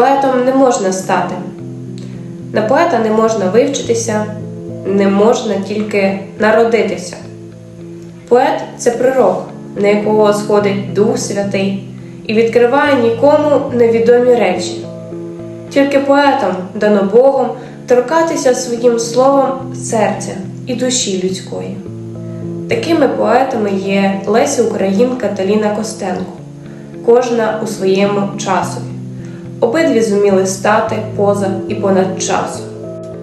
Поетом не можна стати. На поета не можна вивчитися, не можна тільки народитися. Поет це пророк, на якого сходить Дух Святий і відкриває нікому невідомі речі. Тільки поетам дано Богом торкатися своїм словом серця і душі людської. Такими поетами є Леся Українка та Ліна Костенко, кожна у своєму часові. Обидві зуміли стати поза і понад часом.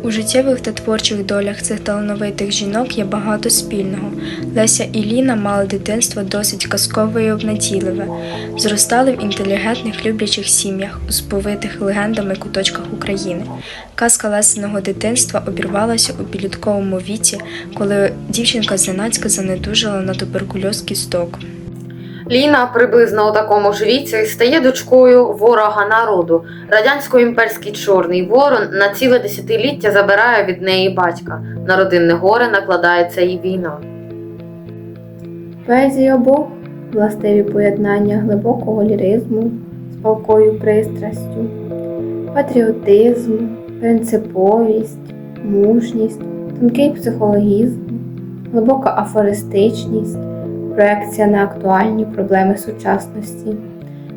У життєвих та творчих долях цих талановитих жінок є багато спільного. Леся і Ліна мали дитинство досить казкове і обнадійливе, зростали в інтелігентних люблячих сім'ях, у сповитих легендами куточках України. Казка Лесиного дитинства обірвалася у підлітковому віці, коли дівчинка зненацька занедужала на туберкульоз кісток. Ліна приблизно у такому ж віці стає дочкою ворога народу. Радянсько-імперський чорний ворон на ціле десятиліття забирає від неї батька. На родинне горе накладається і війна. Поезії обох властиві поєднання глибокого ліризму з палкою пристрастю, патріотизм, принциповість, мужність, тонкий психологізм, глибока афористичність, проекція на актуальні проблеми сучасності,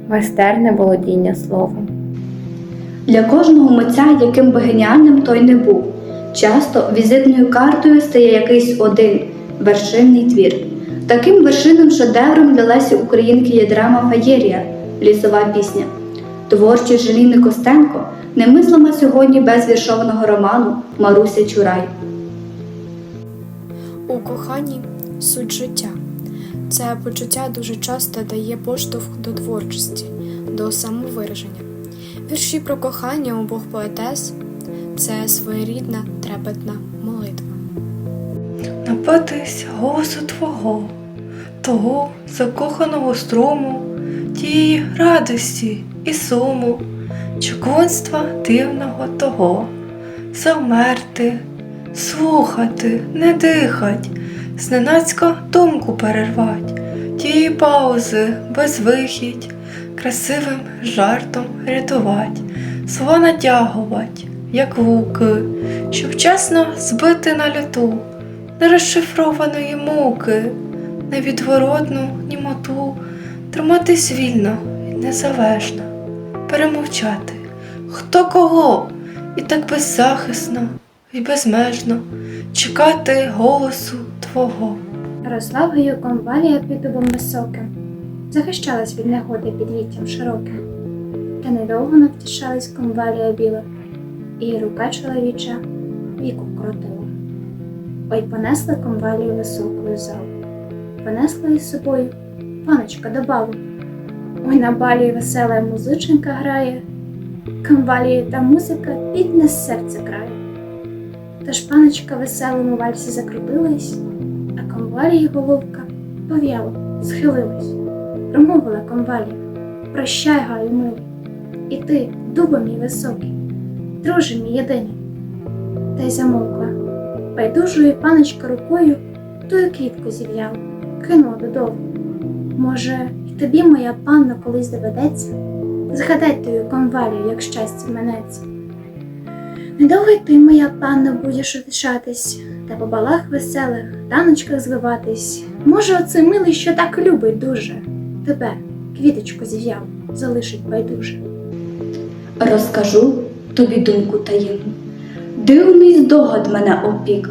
майстерне володіння словом. Для кожного митця, яким би геніальним той не був, часто візитною картою стає якийсь один вершинний твір. Таким вершинним шедевром для Лесі Українки є драма Фаєрія лісова пісня. Творчість Желіни Костенко немислима сьогодні без віршованого роману Маруся Чурай. У коханні суть життя. Це почуття дуже часто дає поштовх до творчості, до самовираження. Вірші про кохання обох поетес це своєрідна трепетна молитва. Напитись голосу твого, того закоханого струму, тієї радості і суму, чаклунства дивного того, завмерти, слухати, не дихать, зненацька думку перервать, тієї паузи безвихідь, красивим жартом рятувать, слова натягувать, як луки, щоб вчасно збити на люту нерозшифрованої муки, невідворотну німоту, триматись вільно і незалежно, перемовчати, хто кого, і так беззахисно і безмежно чекати голосу твого. Росла в комвалія під дубом високим, захищалась від негоди під віттям широким. Та недовго не втішалась комвалія біла, і рука чоловіча віку крутила. Ой понесла комвалію високою залу, понесла із собою паночка до балу. Ой на балі весела музиченка грає, комвалії та музика підне серце крає. Тож паночка веселому вальсі закрутилась, а комвалії головка пов'яло, схилилась. Промовила комвалія, прощай, гаю милий, і ти, дубо мій високий, друже мій єдиний. Та й замовкла. Байдужою паночка рукою тую квітку зів'яла, кинула додолу. Може, й тобі, моя панно, колись доведеться? Згадай тую комвалію, як щастя минеться. Недовго й ти, моя панно, будеш утішатись, та по балах веселих, таночках звиватись. Може, оцей милий, що так любить дуже, тебе, квіточку зів'яв, залишить байдуже. Розкажу тобі думку таємну. Дивний здогад мене опік.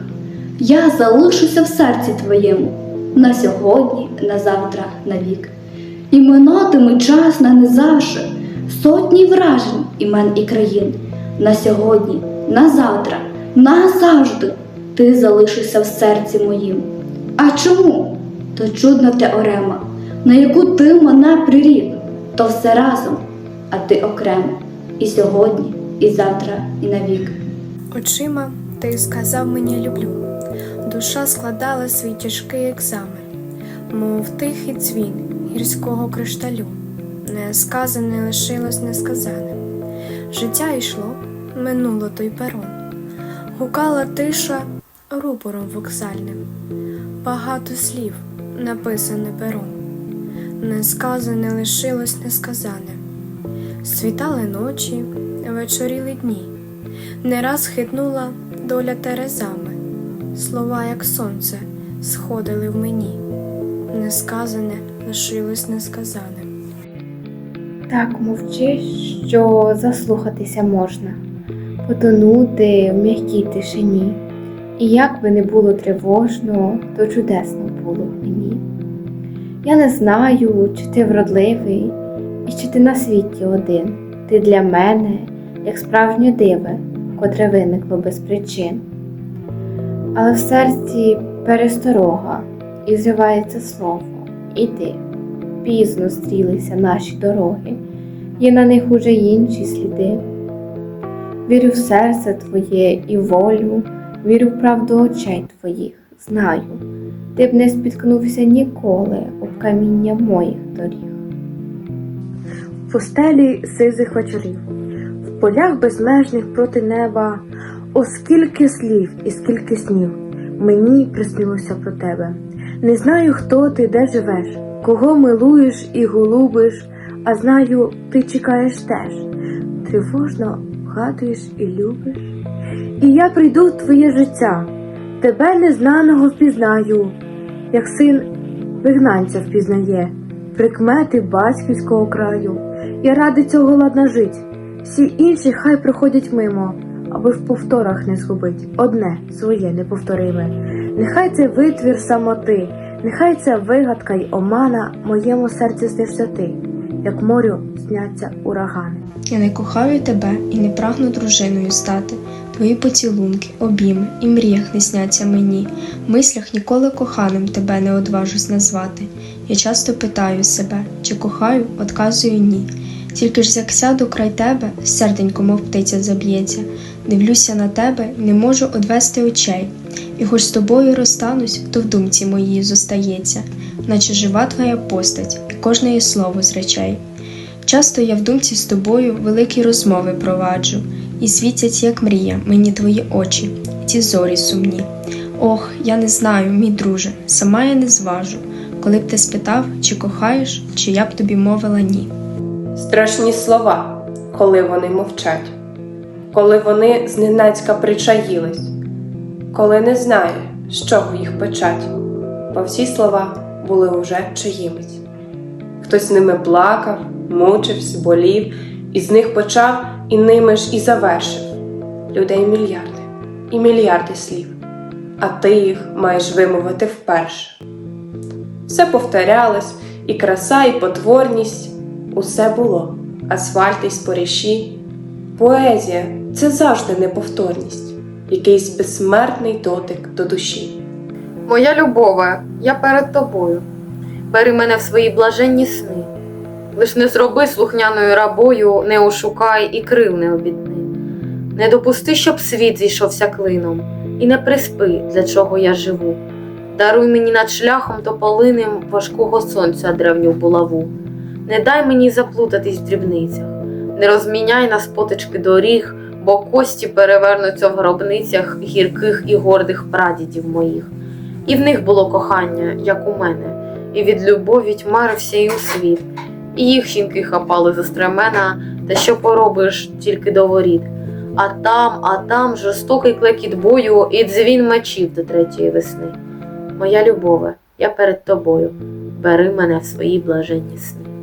Я залишуся в серці твоєму на сьогодні, на завтра, на вік. І минатиме час на незавше сотні вражень імен і країн. На сьогодні, на завтра, назавжди ти залишишся в серці моїм. А чому? То чудна теорема, на яку ти мене прирік, то все разом, а ти окремо. І сьогодні, і завтра, і навік. Очима ти сказав мені люблю. Душа складала свій тяжкий екзамен, мов тихий дзвін гірського кришталю. Несказане лишилось несказаним. Життя йшло, минуло той перон. Гукала тиша рупором вокзальним. Багато слів написане пером. Несказане лишилось несказаним. Світали ночі, вечоріли дні. Не раз хитнула доля терезами, слова, як сонце, сходили в мені. Несказане лишилось несказаним. Так мовчиш, що заслухатися можна, потонути в м'якій тишині. І як би не було тривожно, то чудесно було б мені. Я не знаю, чи ти вродливий, і чи ти на світі один. Ти для мене, як справжнє диво, котре виникло без причин. Але в серці пересторога і зривається слово Іди. Пізно стрілися наші дороги, є на них уже інші сліди. Вірю в серце твоє і волю, вірю в правду очей твоїх, знаю, ти б не спіткнувся ніколи об каміння моїх доріг. в пустелі сизих вечорів, в полях безмежних проти неба, о скільки слів і скільки снів мені приснилося про тебе. Не знаю, хто ти, де живеш, кого милуєш і голубиш, а знаю, ти чекаєш теж, тривожно вгадуєш і любиш. І я прийду в твоє життя, тебе незнаного впізнаю, як син вигнанця впізнає, прикмети батьківського краю. Я ради цього ладна жить. Всі інші хай проходять мимо, аби в повторах не згубить одне своє неповториме. Нехай це витвір самоти, нехай це вигадка й омана моєму серці снишся ти, як морю сняться урагани. Я не кохаю тебе і не прагну дружиною стати. Твої поцілунки, обійми і мріях не сняться мені. В мислях ніколи коханим тебе не одважусь назвати. Я часто питаю себе, чи кохаю, одказую ні. Тільки ж як сяду край тебе, серденько, мов птиця заб'ється. Дивлюся на тебе, не можу одвести очей. І хоч з тобою розстанусь, то в думці моїй зостається, наче жива твоя постать, і кожне слово з речей. Часто я в думці з тобою великі розмови проваджу, і світять, як мрія, мені твої очі, і ті зорі сумні. Ох, я не знаю, мій друже, сама я не зважу, коли б ти спитав, чи кохаєш, чи я б тобі мовила ні. Страшні слова, коли вони мовчать, коли вони зненацька причаїлись, коли не знає, з чого їх печать, бо всі слова були уже чиїмись. Хтось ними плакав, мучився, болів, і з них почав, і ними ж і завершив. Людей мільярди, і мільярди слів, а ти їх маєш вимовити вперше. Все повторялось, і краса, і потворність усе було, асфальт і споріші. Поезія це завжди неповторність, якийсь безсмертний дотик до душі. Моя любове, я перед тобою. Бери мене в свої блаженні сни. Лиш не зроби слухняною рабою, не ошукай і крил не обідни. Не допусти, щоб світ зійшовся клином, і не приспи, для чого я живу. Даруй мені над шляхом тополиним важкого сонця древню булаву. Не дай мені заплутатись в дрібницях, не розміняй нас потички доріг, бо кості перевернуться в гробницях гірких і гордих прадідів моїх. І в них було кохання, як у мене, і від любові тьмарився їм світ, і їх жінки хапали за стремена, та що поробиш тільки до воріт. А там, а там жорстокий клекіт бою і дзвін мечів до третьої весни. Моя любове, я перед тобою, бери мене в свої блаженні сни.